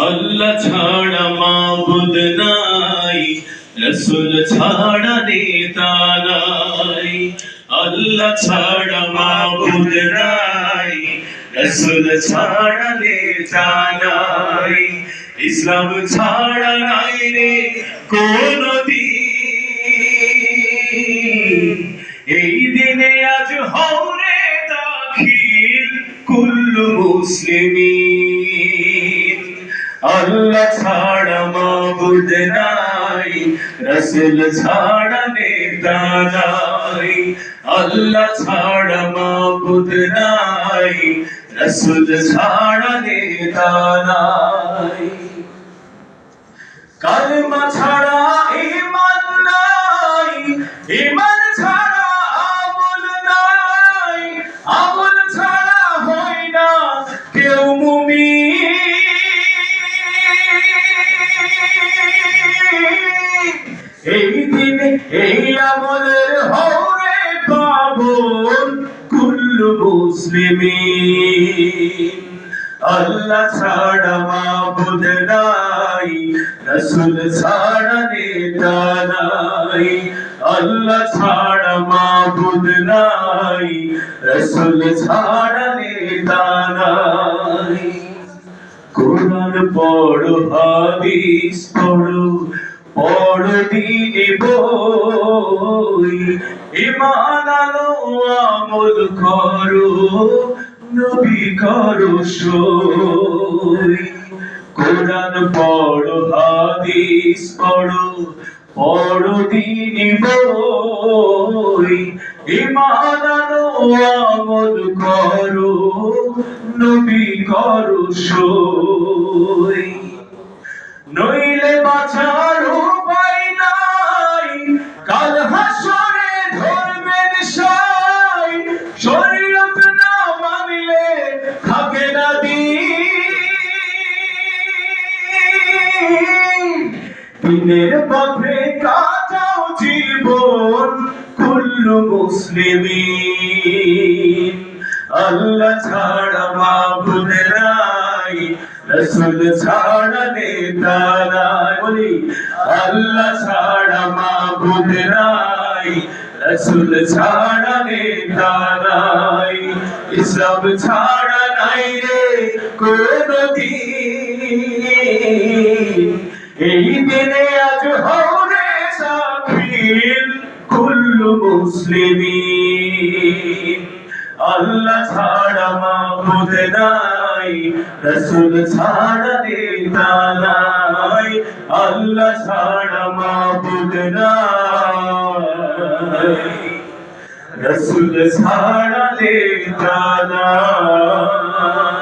আল্লাহ ছাড়া মাবুদ নাই রসুল ছাড়া নেতা নাই আল্লাহ ছাড়া মাবুদ নাই রসুল ছাড়া নেতা নাই ইসলাম ছাড়া নাই রে কোন এই দিনে আজ হরে দাখিল কুল্লু মুসলিমিন আল্লাহ ছাড়া মাবুদ নাই, রসুল ছাড়া নেতা নাই। আল্লাহ ছাড়া মাবুদ নাই, রসুল ছাড়া নেতা নাই। কালমা ছাড়া ইমান নাই ইমান ছাড়া আমল নাই, আমল এই দিনে, এই আমলের হরে পাবন কুল্লু মুসলিমিন। আল্লাহ ছাড়া মাবুদ নাই, রসুল ছাড়া নেতা নাই। আল্লাহ ছাড়া মাবুদ নাই, রসুল ছাড়া নেতা নাই। কোরআন পড়ো, হাদিস পড়ো পড়ো দিনে বই, ইমান আলো আমল করো, নবী করো সই। কোরআন পড়ো, হাদিস পড়ো পড়ো দিনে বই, ইমান আলো আমল করো, নবী করো সই। নইলে বাঁচার দিনের পথে কাটাও জীবন কুল্লু মুসলিমিন। আল্লাহ ছাড়া মাবুদ নাই, রসুল ছাড়া নেতা নাই। বলি, আল্লাহ ছাড়া মাবুদ নাই, রসুল ছাড়া নেতা নাই। ইসলাম ছাড়া নাই রে, কোন দিন। দিনে আজ হরে সাকিল কুল্লু মুসলিমিন। আল্লাহ ছাড়া মাবুদ নাই, রসুল ছাড়া নেতা নাই। আল্লাহ ছাড়া মাবুদ নাই, রসুল ছাড়া নেতা নাই।